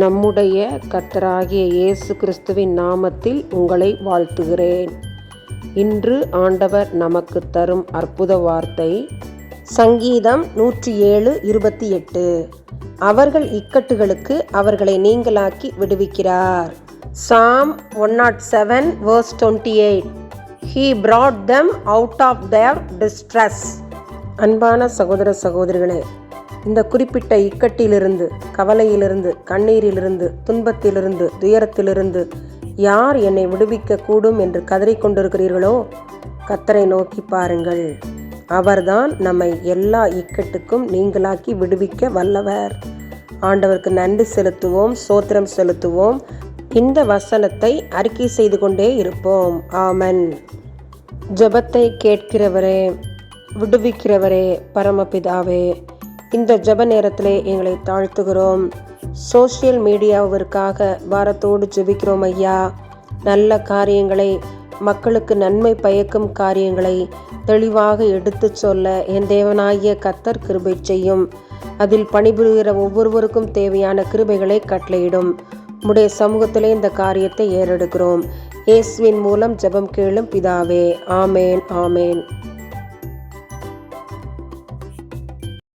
நம்முடைய கர்த்தராகிய இயேசு கிறிஸ்துவின் நாமத்தில் உங்களை வாழ்த்துகிறேன். இன்று ஆண்டவர் நமக்கு தரும் அற்புத வார்த்தை சங்கீதம் நூற்றி ஏழு இருபத்தி எட்டு. அவர்கள் இக்கட்டுகளுக்கு அவர்களை நீங்களாக்கி விடுவிக்கிறார். Psalm one naught seven verse twenty eight he brought them out of their distress அன்பான சகோதர சகோதரிகளே இந்த குறிப்பிட்ட இக்கட்டிலிருந்து கவலையிலிருந்து கண்ணீரிலிருந்து துன்பத்திலிருந்து துயரத்திலிருந்து யார் என்னை விடுவிக்க கூடும் என்று கதறிக்கொண்டிருக்கிறீர்களோ கத்தரை நோக்கி பாருங்கள். அவர்தான் நம்மை எல்லா இக்கட்டுக்கும் நீங்களாக்கி விடுவிக்க வல்லவர். ஆண்டவருக்கு நன்றி செலுத்துவோம் சோத்திரம் செலுத்துவோம். இந்த வசனத்தை அறிக்கை செய்து கொண்டே இருப்போம். ஆமன். ஜெபத்தை கேட்கிறவரே விடுவிக்கிறவரே பரமபிதாவே இந்த ஜெப நேரத்திலே எங்களை தாழ்த்துகிறோம். சோஷியல் மீடியாவிற்காக வாரத்தோடு ஜெபிக்கிறோம் ஐயா. நல்ல காரியங்களை மக்களுக்கு நன்மை பயக்கும் காரியங்களை தெளிவாக எடுத்துச் சொல்ல என் தேவனாகிய கத்தர் கிருபை செய்யும். அதில் பணிபுரிகிற ஒவ்வொருவருக்கும் தேவையான கிருபைகளை கட்டளையிடும். உடைய சமூகத்திலே இந்த காரியத்தை ஏறெடுக்கிறோம். இயேசுவின் மூலம் ஜெபம் கேளும் பிதாவே. ஆமேன் ஆமேன்.